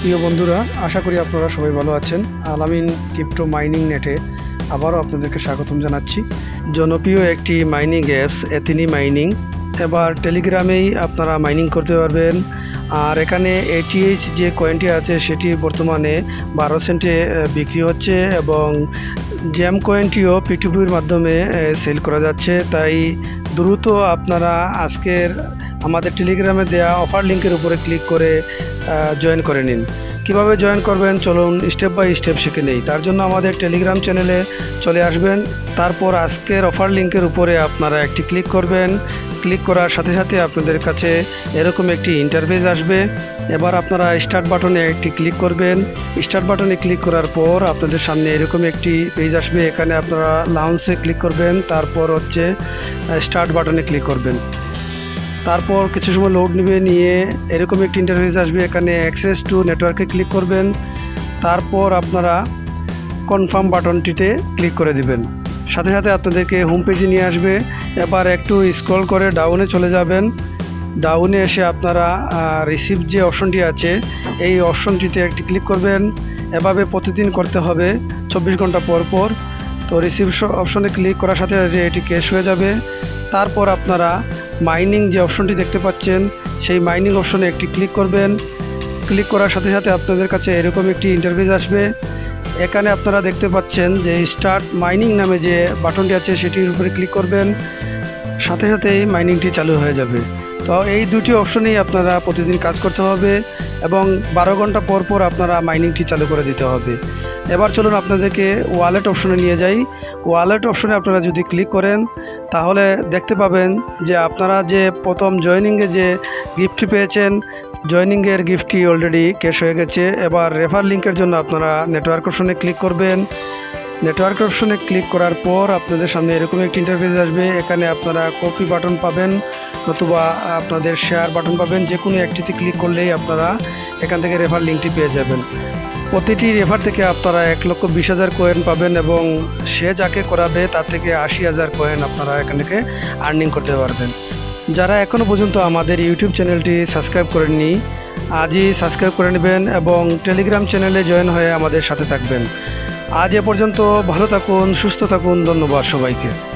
প্রিয় বন্ধুরা, আশা করি আপনারা সবাই ভালো আছেন। আলামিন ক্রিপ্টো মাইনিং নেটে আবারও আপনাদেরকে স্বাগতম জানাচ্ছি। জনপ্রিয় একটি মাইনিং অ্যাপস এথিনি মাইনিং এবার টেলিগ্রামেই আপনারা মাইনিং করতে পারবেন। আর এখানে এটিএইচ যে কয়েনটি আছে, সেটি বর্তমানে বারো সেন্টে বিক্রি হচ্ছে এবং জ্যাম কয়েনটিও পিটুপির মাধ্যমে সেল করা যাচ্ছে। তাই দ্রুত আপনারা আজকের আমাদের টেলিগ্রামে দেয়া অফার লিঙ্কের উপরে ক্লিক করে জয়েন করে নিন। কীভাবে জয়েন করবেন? চলুন স্টেপ বাই স্টেপ শিখে নেই। তার জন্য আমাদের টেলিগ্রাম চ্যানেলে চলে আসবেন। তারপর আজকের অফার লিঙ্কের উপরে আপনারা একটি ক্লিক করবেন। ক্লিক করার সাথে সাথে আপনাদের কাছে এরকম একটি ইন্টারফেস আসবে। এবার আপনারা স্টার্ট বাটনে একটি ক্লিক করবেন। স্টার্ট বাটনে ক্লিক করার পর আপনাদের সামনে এরকম একটি পেজ আসবে। এখানে আপনারা লাউন্সে ক্লিক করবেন, তারপর হচ্ছে স্টার্ট বাটনে ক্লিক করবেন। তারপর কিছু সময় লোড নেবে, নিয়ে এরকম একটি ইন্টারফেস আসবে। এখানে অ্যাক্সেস টু নেটওয়ার্কে ক্লিক করবেন। তারপর আপনারা কনফার্ম বাটনটিতে ক্লিক করে দিবেন। সাথে সাথে আপনাদেরকে হোম পেজে নিয়ে আসবে। এবার একটু স্ক্রল করে ডাউনে চলে যাবেন। ডাউনে এসে আপনারা রিসিভ যে অপশনটি আছে, এই অপশনটিতে একটি ক্লিক করবেন। এভাবে প্রতিদিন করতে হবে, চব্বিশ ঘণ্টা পর পর। তো রিসিভ অপশনে ক্লিক করার সাথে এটি ক্যাশ হয়ে যাবে। তারপর আপনারা মাইনিং যে অপশনটি দেখতে পাচ্ছেন, সেই মাইনিং অপশনে একটি ক্লিক করবেন। ক্লিক করার সাথে সাথে আপনাদের কাছে এরকম একটি ইন্টারভিউ আসবে। এখানে আপনারা দেখতে পাচ্ছেন যে স্টার্ট মাইনিং নামে যে বাটনটি আছে, সেটির উপরে ক্লিক করবেন। সাথে সাথেই মাইনিংটি চালু হয়ে যাবে। তো এই দুটি অপশনেই আপনারা প্রতিদিন কাজ করতে হবে এবং বারো ঘণ্টা পর পর আপনারা মাইনিংটি চালু করে দিতে হবে। এবার চলুন আপনাদেরকে ওয়ালেট অপশনে নিয়ে যাই। ওয়ালেট অপশনে আপনারা যদি ক্লিক করেন, তাহলে দেখতে পাবেন যে আপনারা যে প্রথম জয়নিংয়ে যে গিফটটি পেয়েছেন জয়নিংয়ের গিফটটি অলরেডি ক্যাশ হয়ে গেছে। এবার রেফার লিঙ্কের জন্য আপনারা নেটওয়ার্ক অপশনে ক্লিক করবেন। নেটওয়ার্ক অপশনে ক্লিক করার পর আপনাদের সামনে এরকম একটি ইন্টারফেস আসবে। এখানে আপনারা কপি বাটন পাবেন নতুবা আপনাদের শেয়ার বাটন পাবেন। যে কোনো একটিতে ক্লিক করলেই আপনারা এখান থেকে রেফার লিঙ্কটি পেয়ে যাবেন। প্রতিটি রেফার থেকে আপনারা এক লক্ষ বিশ হাজার কয়েন পাবেন এবং সে যাকে করাবে তার থেকে আশি হাজার কয়েন আপনারা এখান থেকে আর্নিং করতে পারবেন। যারা এখনও পর্যন্ত আমাদের ইউটিউব চ্যানেলটি সাবস্ক্রাইব করেননি, আজই সাবস্ক্রাইব করে নেবেন এবং টেলিগ্রাম চ্যানেলে জয়েন হয়ে আমাদের সাথে থাকবেন। আজ এ পর্যন্ত ভালো থাকুন, সুস্থ থাকুন, ধন্যবাদ সবাইকে।